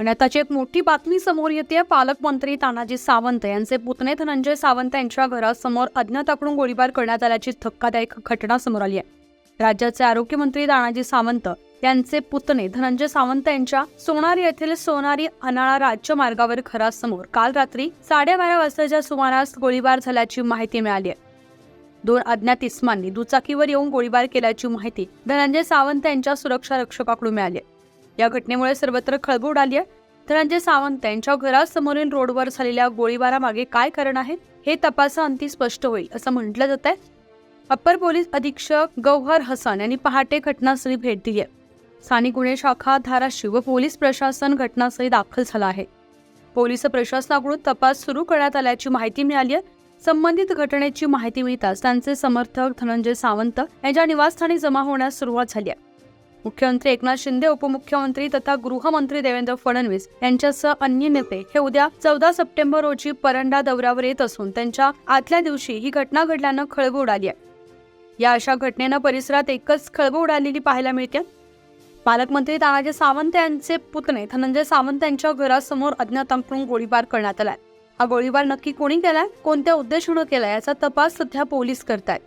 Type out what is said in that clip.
आणि आताची एक मोठी बातमी समोर येते पालकमंत्री तानाजी सावंत यांचे पुतणे धनंजय सावंत यांच्या घरासमोर अज्ञाताकडून गोळीबार करण्यात आल्याची धक्कादायक घटना समोर आली आहे. राज्याचे आरोग्यमंत्री तानाजी सावंत यांचे पुतणे धनंजय सावंत यांच्या सोनारी येथील सोनारी अनाळा राज्य मार्गावर घरासमोर काल रात्री साडेबारा वाजताच्या सुमारास गोळीबार झाल्याची माहिती मिळाली आहे. दोन अज्ञात इस्मांनी दुचाकीवर येऊन गोळीबार केल्याची माहिती धनंजय सावंत यांच्या सुरक्षा रक्षकाकडून मिळाली आहे. या घटनेमुळे सर्वत्र खळबळ उडाली आहे. धनंजय सावंत यांच्या घरासमोरील रोडवर झालेल्या गोळीबारामागे काय कारण आहे हे तपासाअंती स्पष्ट होईल असं म्हटलं जात आहे. अप्पर पोलीस अधीक्षक गौहर हसन यांनी पहाटे घटनास्थळी भेट दिली आहे. स्थानिक गुन्हे शाखा धाराशिव व पोलीस प्रशासन घटनास्थळी दाखल झाला आहे. पोलीस प्रशासनाकडून तपास सुरू करण्यात आल्याची माहिती मिळाली आहे. संबंधित घटनेची माहिती मिळताच त्यांचे समर्थक धनंजय सावंत यांच्या निवासस्थानी जमा होण्यास सुरुवात झाली आहे. मुख्यमंत्री एकनाथ शिंदे उपमुख्यमंत्री तथा गृहमंत्री देवेंद्र फडणवीस यांच्यासह अन्य नेते हे उद्या चौदा सप्टेंबर रोजी परंडा दौऱ्यावर येत असून त्यांच्या आदल्या दिवशी ही घटना घडल्यानं खळबळ उडाली आहे. या अशा घटनेनं परिसरात एकच खळबळ उडालेली पाहायला मिळते. पालकमंत्री तानाजी सावंत यांचे पुतणे धनंजय सावंत यांच्या घरासमोर अज्ञातांकडून गोळीबार करण्यात आलाय. हा गोळीबार नक्की कोणी केलाय? कोणत्या उद्देशानं केलाय? याचा तपास सध्या पोलीस करतायत.